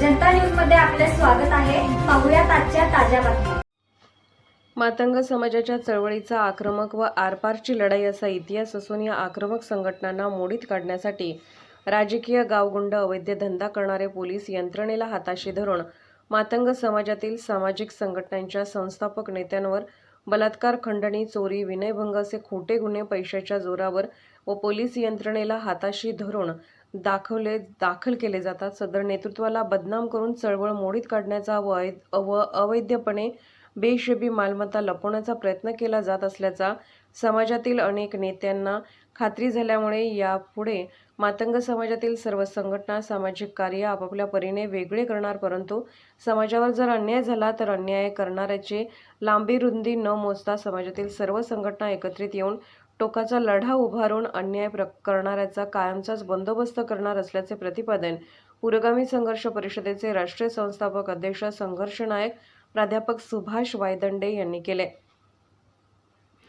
जनता न्यूजमध्ये आपले स्वागत आहे. पाहुयात आजच्या ताज्या बातम्या. मातंग समाजाच्या चळवळीचा आक्रमक व आरपारची लढाई असा इतिहास असून या आक्रमक संघटनांना मोडीत काढण्यासाठी राजकीय गावगुंड अवैध धंदा करणारे पोलीस यंत्रणेला हाताशी धरून मातंग समाजातील सामाजिक संघटनांच्या संस्थापक नेत्यांवर बलात्कार खंडणी चोरी विनयभंग असे खोटे गुन्हे पैशाच्या जोरावर व पोलीस यंत्रणेला हाताशी धरून दाखवले दाखल केले जातात. सदर नेतृत्वाला बदनाम करून चळवळ मोडीत काढण्याचा व अवैध- व अवैधपणे बेशेबी मालमत्ता लपवण्याचा प्रयत्न केला जात असल्याचा समाजातील अनेक नेत्यांना खात्री झाल्यामुळे यापुढे मातंग समाजातील सर्व संघटना सामाजिक कार्य आपापल्या परीने वेगळे करणार परंतु समाजावर जर अन्याय झाला तर अन्याय करणाऱ्याचे लांबी रुंदी न मोजता समाजातील सर्व संघटना एकत्रित येऊन टोकाचा लढा उभारून अन्याय प्र करणाऱ्याचा कायमचाच बंदोबस्त करणार असल्याचे प्रतिपादन पुरोगामी संघर्ष परिषदेचे राष्ट्रीय संस्थापक अध्यक्ष संघर्ष नायक प्राध्यापक सुभाष वायदंडे यांनी केले.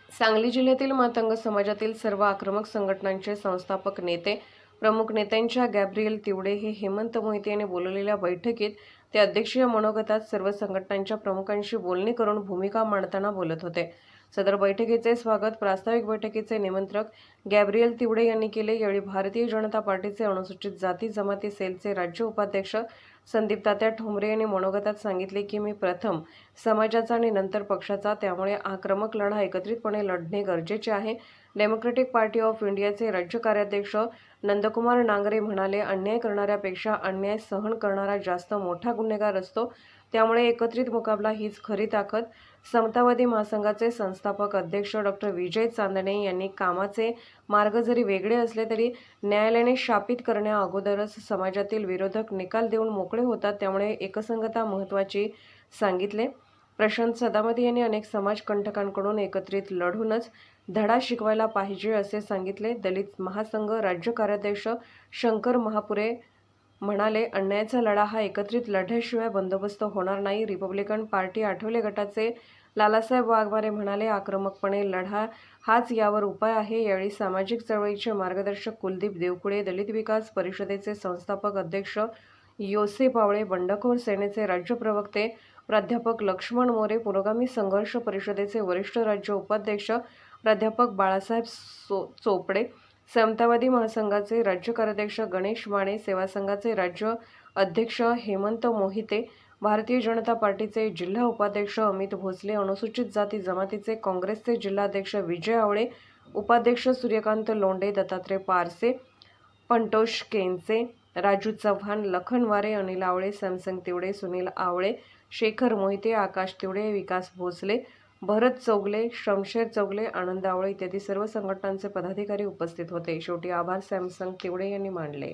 सांगली जिल्ह्यातील मातंग समाजातील सर्व आक्रमक संघटनांचे संस्थापक नेते प्रमुख नेत्यांच्या गॅब्रियल तिवडे हे हेमंत मोहिते यांनी बोलवलेल्या बैठकीत ते अध्यक्षीय मनोगतात सर्व संघटनांच्या प्रमुखांशी बोलणी करून भूमिका मांडताना बोलत होते. सदर बैठकीचे स्वागत प्रास्ताविक बैठकीचे निमंत्रक गॅब्रियल तिवडे यांनी केले. यावेळी भारतीय जनता पार्टीचे अनुसूचित जाती जमाती सेलचे राज्य उपाध्यक्ष संदीप तात्या ठोंबरे यांनी मनोगतात सांगितले की मी प्रथम समाजाचा आणि नंतर पक्षाचा. त्यामुळे आक्रमक लढा एकत्रितपणे लढणे गरजेचे आहे. डेमोक्रेटिक पार्टी ऑफ इंडियाचे राज्य कार्याध्यक्ष नंदकुमार नांगरे म्हणाले अन्याय करणाऱ्यापेक्षा अन्याय सहन करणारा जास्त मोठा गुन्हेगार असतो. त्यामुळे एकत्रित मुकाबला हीच खरी ताकद. समतावादी महासंघाचे संस्थापक अध्यक्ष डॉक्टर विजय चांदणे यांनी कामाचे मार्ग जरी वेगळे असले तरी न्यायालयाने शापित करण्या अगोदरच समाजातील विरोधक निकाल देऊन मोकळे होतात त्यामुळे एकसंगता महत्त्वाची सांगितले. प्रशांत सदामती यांनी अनेक समाजकंटकांकडून एकत्रित लढूनच धडा शिकवायला पाहिजे असे सांगितले. दलित महासंघ राज्य कार्याध्यक्ष शंकर महापुरे म्हणाले अन्यायाचा लढा हा एकत्रित लढ्याशिवाय बंदोबस्त होणार नाही. रिपब्लिकन पार्टी आठवले गटाचे लालासाहेब वाघमारे म्हणाले आक्रमकपणे लढा हाच यावर उपाय आहे. यावेळी सामाजिक चळवळीचे मार्गदर्शक कुलदीप देवकुळे दलित विकास परिषदेचे संस्थापक अध्यक्ष योसे पावळे बंडखोर सेनेचे राज्य प्रवक्ते प्राध्यापक लक्ष्मण मोरे पुरोगामी संघर्ष परिषदेचे वरिष्ठ राज्य उपाध्यक्ष प्राध्यापक बाळासाहेब सो चोपडे समतावादी महासंघाचे राज्य कार्याध्यक्ष गणेश माने सेवा संघाचे राज्य अध्यक्ष हेमंत मोहिते भारतीय जनता पार्टीचे जिल्हा उपाध्यक्ष अमित भोसले अनुसूचित जाती जमातीचे काँग्रेसचे जिल्हाध्यक्ष विजय आवळे उपाध्यक्ष सूर्यकांत लोंढे दत्तात्रय पारसे पंटोष केंचे राजू चव्हाण लखन वारे अनिल आवळे सॅमसंग तिवडे सुनील आवळे शेखर मोहिते आकाश तिवडे विकास भोसले भरत चौगले शमशेर चौगले आनंद आवळे इत्यादी सर्व संघटनांचे पदाधिकारी उपस्थित होते. शेवटी आभार सॅमसंग तिवडे यांनी मानले.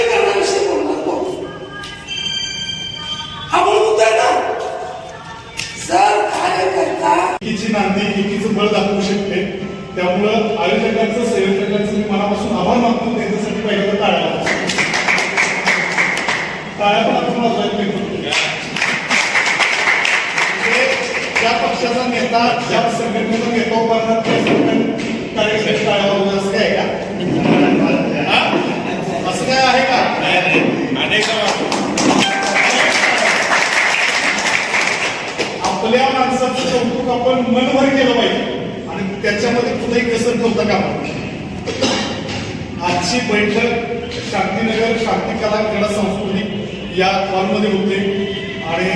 बोलणार कोण हा मूळ मुद्दा आहे ना जर कार्यकर्ता नांदी बळ दाखवू शकते? त्यामुळं आयोजकांचं संयोजकांचं मी मनापासून आभार मानतो. त्यांच्यासाठी पहिल्यांदा टाळ्या टाळ्या पण आपण ज्या पक्षाचा नेता ज्या संघटनेचा नेता उभारणार त्या संघटन कार्यकर्ते टाळ्या असं आहे का हा? असं काय आहे का आपल्या माणसाचं कौतुक आपण मनभर केलं पाहिजे. आणि त्याच्यामध्ये कुठेही कसर ठेवता का आजची बैठक शांतीनगर शांतिकला क्रीडा संस्कृती या हॉलमध्ये होते. आणि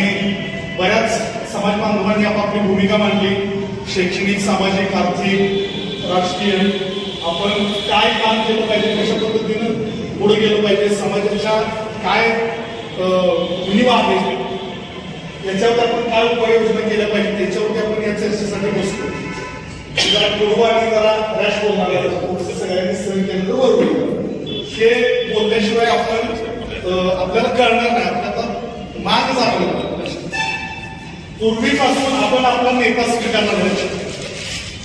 बऱ्याच समाज बांधवांनी आपापली भूमिका मांडली. शैक्षणिक सामाजिक आर्थिक राजकीय आपण काय काम केलं पाहिजे कशा पद्धतीनं पुढे गेलं पाहिजे समाजाच्या काय अं, आहे? आहेत याच्यावर आपण काय उपाययोजना केल्या पाहिजे? त्याच्यावरती आपण या चर्चेसाठी बसतो जरा पूर्व आणि जरा रॅश बोलणार सगळ्यांनी सहन केलं तर बरोबर हे बोलल्याशिवाय आपण आपल्याला कळणार नाही. आपल्याला माग जाणवलं पूर्वीपासून आपण आपला नेता स्वीकारला नाही.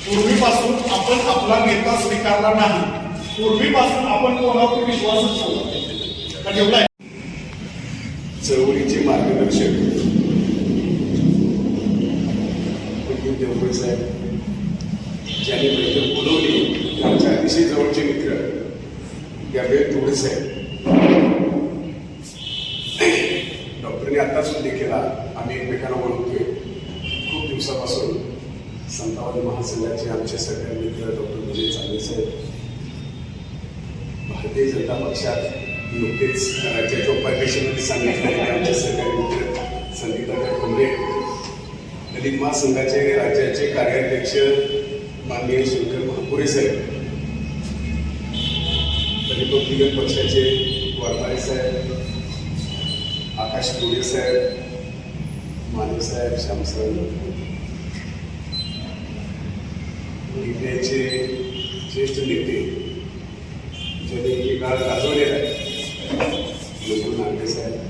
पूर्वीपासून आपण आपला नेता स्वीकारला नाही. पूर्वीपासून आपण कोणावर विश्वासच ठेवला कारण एवढा चळवळीचे मार्गदर्शक. पंडित देवकर साहेब ज्यांनी बैठक बोलवली त्यांच्या अतिशय जवळचे मित्र गॅब्रियल तोडे साहेब. डॉक्टरने आता सुद्धा केला आम्ही एकमेकांना ओळखतोय. खूप दिवसापासून संतावादी महासंघाचे आमचे सगळे मित्र डॉक्टर विजय चांदे साहेब. भारतीय जनता पक्षात नुकतेच राज्याच्या उपाध्यक्षपदी सांगितलेले आमचे सरकारी मित्र संदीपाकर कुंभे दलित महासंघाचे राज्याचे कार्याध्यक्ष माननीय शंकर महापुरे साहेब. रिपब्लिकन पक्षाचे वारमारे साहेब आकाश कोडे साहेब मानव साहेब श्यामसाहेब नेत्याचे ज्येष्ठ नेते ज्यांनी एकेकाळ गाजवलेला आहे मधुर नांदे साहेब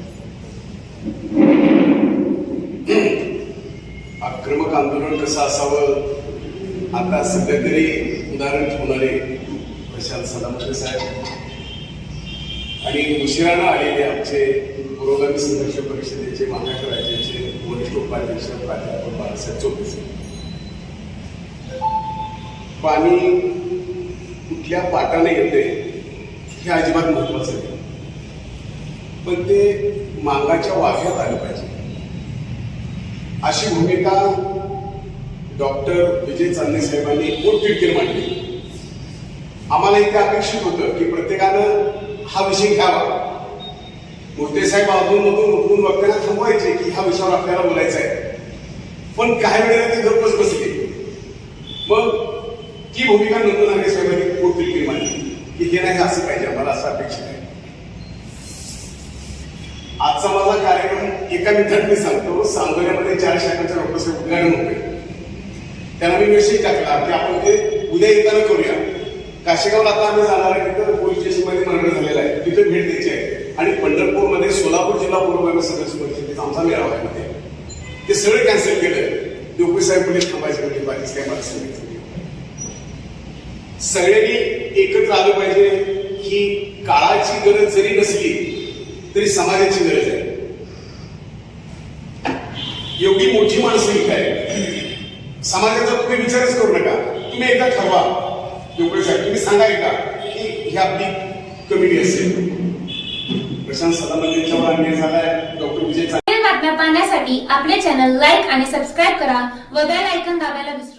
आक्रमक आंदोलन कसं असावं? आता सध्या तरी उदाहरण ठेवणारे प्रशांत सदामते साहेब. आणि उशिरानं आलेले आमचे पुरोगामी संघर्ष परिषदेचे महाराष्ट्र राज्याचे वरिष्ठ उपाध्यक्ष प्राध्यापक बाळासाहेब चौकसे पाणी कुठल्या पाटाने येते हे अजिबात महत्वाचं नाही. पण ते मांगाच्या वाफ्यात आलं पाहिजे. अशी भूमिका डॉक्टर विजय चांदे साहेबांनी पोटतिडकीर मांडली. आम्हाला इथे अपेक्षित होतं की प्रत्येकानं हा विषय घ्यावा. मुर्ते साहेब अधून मधून उठून बघताना थांबवायचे की ह्या विषयावर आपल्याला बोलायचं आहे पण काही वेळेला ते गप्पच बसले. मग ती भूमिका नंदन नागे साहेबांनी पोटतिडकीर मांडली. की हे नाही असं पाहिजे आम्हाला असं अपेक्षित आहे. आजचा माझा कार्यक्रम एका मित्रांनी सांगतो सांगोल्यामध्ये चार शाखाच्या डॉक्टरचे उद्घाटन होते. त्यांना मी मेसेज टाकला की आपण ते उद्या येताना करूया. काशेगावला आता आम्ही जाणार आहे तिथं पोलीस स्टेशनमध्ये मरण झालेला आहे. तिथं भेट द्यायची आहे. आणि पंढरपूरमध्ये सोलापूर जिल्हा पूर्व सदस्य परिषदेचा आमचा मेळावा आहे मध्ये ते सगळं कॅन्सल केलं डोपी साहेब पोलीस थांबायचे म्हणजे बाकीच काय मला सांगितलं सगळ्यांनी एकत्र आलं पाहिजे. की काळाची गरज जरी नसली तरी समाजाची गरज आहे. एवढी मोठी माणसं इथे आहे समाजाचा तुम्ही विचारच करू नका. तुम्ही एकदा ठरवा. डोकळे साहेब तुम्ही सांगा एकदा की ही आपली कमिटी असेल. प्रशांत सदामंद यांच्यावर अन्याय झालाय. डॉक्टर विजय बातम्या पाहण्यासाठी आपले चॅनल लाईक आणि सबस्क्राईब करा व बेल आयकन दाबायला विसरू